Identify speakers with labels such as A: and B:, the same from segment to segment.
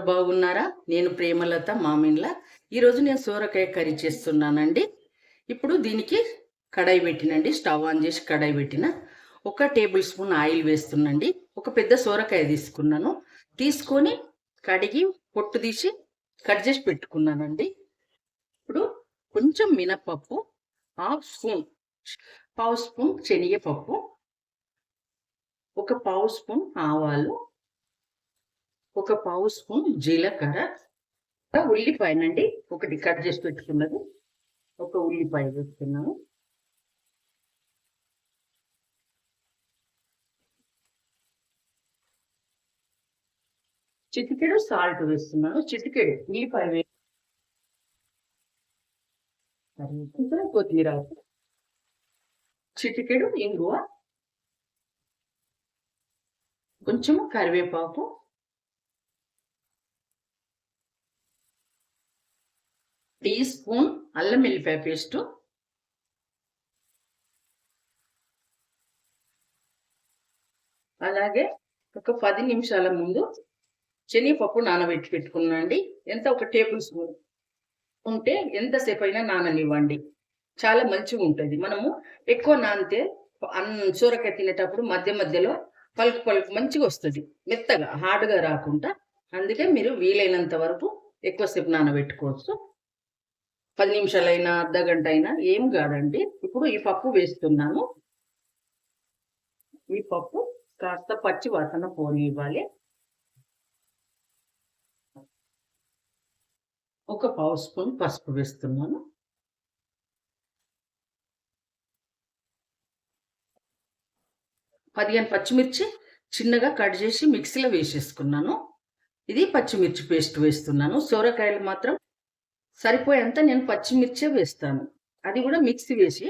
A: బాగున్నారా? నేను ప్రేమలత మామిన్ల. ఈరోజు నేను సోరకాయ కర్రీ చేస్తున్నానండి. ఇప్పుడు దీనికి కడాయి పెట్టినండి స్టవ్ ఆన్ చేసి కడాయి పెట్టిన. ఒక టేబుల్ స్పూన్ ఆయిల్ వేస్తున్నాండి ఒక పెద్ద సోరకాయ తీసుకున్నాను. తీసుకొని కడిగి పొట్టు తీసి కట్ చేసి పెట్టుకున్నానండి. ఇప్పుడు కొంచెం మినపప్పు హాఫ్ స్పూన్ పావు స్పూన్ శనగపప్పు ఒక పావు స్పూన్ ఆవాలు ఒక పావు స్పూన్ జీలకర్ర ఒక ఉల్లిపాయనండి. ఒకటి కట్ చేసి పెట్టుకున్నది. ఒక ఉల్లిపాయ పెట్టుకున్నాము చిటికెడు సాల్ట్ వేస్తున్నాను. చిటికెడు ఉల్లిపాయ వే కొంచెం కొత్తిమీర చిటికెడు ఇంగువ కొంచెము కరివేపాకు. టీ స్పూన్ అల్లం వెల్లిపాయ పేస్టు. అలాగే ఒక పది నిమిషాల ముందు శనగపప్పు నానబెట్టి పెట్టుకున్నాండి ఎంత ఒక టేబుల్ స్పూన్ ఉంటే ఎంతసేపు అయినా నాననివ్వండి. చాలా మంచిగా ఉంటుంది. మనము ఎక్కువ నానితే అన్న సూరకాయ తినేటప్పుడు మధ్య మధ్యలో పలుకు పలుకు మంచిగా వస్తుంది. మెత్తగా హార్డ్గా రాకుండా. అందుకే మీరు వీలైనంత వరకు ఎక్కువసేపు నానబెట్టుకోవచ్చు. పది నిమిషాలైనా అర్ధ గంట అయినా ఏం కాదండి. ఇప్పుడు ఈ పప్పు వేస్తున్నాను. ఈ పప్పు కాస్త పచ్చి వాసన పోనివ్వాలి. ఒక పావు స్పూన్ పసుపు వేస్తున్నాను. పదిహేను పచ్చిమిర్చి చిన్నగా కట్ చేసి మిక్సీలో వేసేసుకున్నాను. ఇది పచ్చిమిర్చి పేస్ట్ వేస్తున్నాను. సోరకాయలు మాత్రం సరిపోయేంత నేను పచ్చిమిర్చే వేస్తాను. అది కూడా మిక్సీ వేసి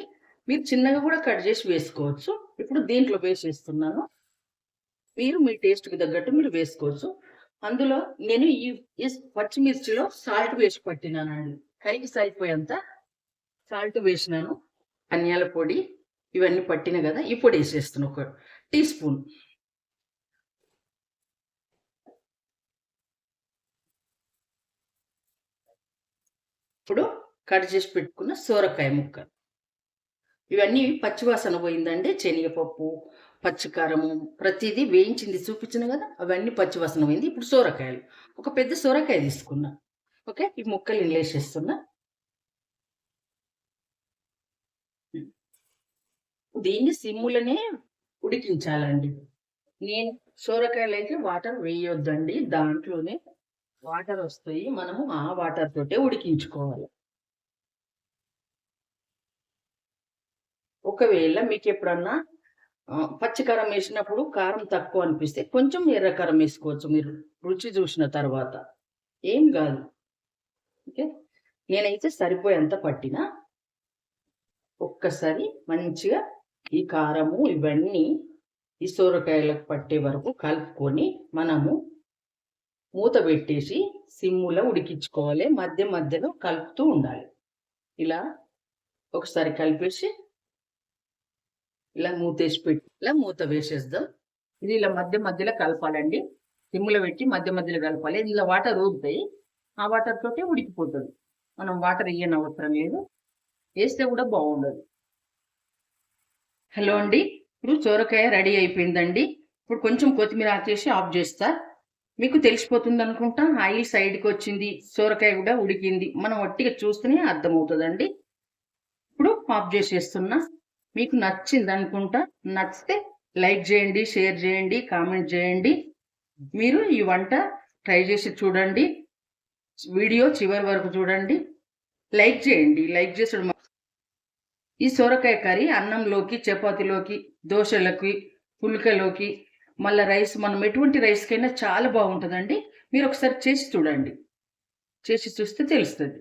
A: మీరు చిన్నగా కూడా కట్ చేసి వేసుకోవచ్చు. ఇప్పుడు దీంట్లో వేసేస్తున్నాను. మీరు మీ టేస్ట్కి తగ్గట్టు మీరు వేసుకోవచ్చు. అందులో నేను ఈ పచ్చిమిర్చిలో సాల్ట్ వేసి పట్టినానండి. కరికి సరిపోయేంత సాల్ట్ వేసినాను. ధనియాల పొడి ఇవన్నీ పట్టిన కదా ఈ పొడి వేసేస్తున్నాను ఒక టీ స్పూన్ ఇప్పుడు కట్ చేసి పెట్టుకున్న సోరకాయ ముక్క. ఇవన్నీ పచ్చివాసన పోయిందండి శనగపప్పు పచ్చికారము ప్రతిదీ వేయించింది చూపించిన కదా అవన్నీ పచ్చివాసన పోయింది. ఇప్పుడు సోరకాయలు. ఒక పెద్ద సోరకాయ తీసుకున్నా. ఓకే ఈ ముక్కలు ఇంగ్లేసేస్తున్నా దీన్ని సిమ్ములనే ఉడికించాలండి. నేను సోరకాయలు అయితే వాటర్ వేయొద్దండి దాంట్లోనే వాటర్ వస్తాయి మనము ఆ వాటర్ తోటే ఉడికించుకోవాలి. ఒకవేళ మీకు ఎప్పుడన్నా పచ్చికారం వేసినప్పుడు కారం తక్కువ అనిపిస్తే కొంచెం ఎర్రకారం వేసుకోవచ్చు మీరు రుచి చూసిన తర్వాత. ఏం కాదు. ఓకే? నేనైతే సరిపోయేంత పట్టిన. ఒక్కసారి మంచిగా ఈ కారము ఇవన్నీ ఈ సోరకాయలకు పట్టే వరకు కలుపుకొని మనము మూత పెట్టేసి సిమ్ములో ఉడికించుకోవాలి. మధ్య మధ్యలో కలుపుతూ ఉండాలి. ఇలా ఒకసారి కలిపేసి ఇలా మూత వేసి పెట్టి ఇలా మూత వేసేద్దాం. ఇది ఇలా మధ్య మధ్యలో కలపాలండి. సిమ్ములో పెట్టి మధ్య మధ్యలో కలపాలి. ఇలా వాటర్ ఊరుతాయి. ఆ వాటర్ తోటే ఉడికిపోతుంది. మనం వాటర్ వేయని అవసరం లేదు. వేస్తే కూడా బాగుండదు. హలో అండి. ఇప్పుడు చోరకాయ రెడీ అయిపోయిందండి. ఇప్పుడు కొంచెం కొత్తిమీర ఆచేసి ఆఫ్ చేస్తా. మీకు తెలిసిపోతుంది అనుకుంటా. ఆయిల్ సైడ్కి వచ్చింది సోరకాయ కూడా ఉడికింది. మనం ఒట్టిగా చూస్తేనే అర్థమవుతుందండి. ఇప్పుడు ఆఫ్ చేసేస్తున్నా. మీకు నచ్చింది అనుకుంటా. నచ్చితే లైక్ చేయండి షేర్ చేయండి కామెంట్ చేయండి. మీరు ఈ వంట ట్రై చేసి చూడండి. వీడియో చివరి వరకు చూడండి. లైక్ చేయండి. లైక్ చేసడం ఈ సొరకాయ కర్రీ అన్నంలోకి చపాతీలోకి దోశలకి పుల్కలోకి మళ్ళీ రైస్ మనం ఎటువంటి రైస్కైనా చాలా బాగుంటుందండి. మీరు ఒకసారి చేసి చూడండి. చేసి చూస్తే తెలుస్తుంది.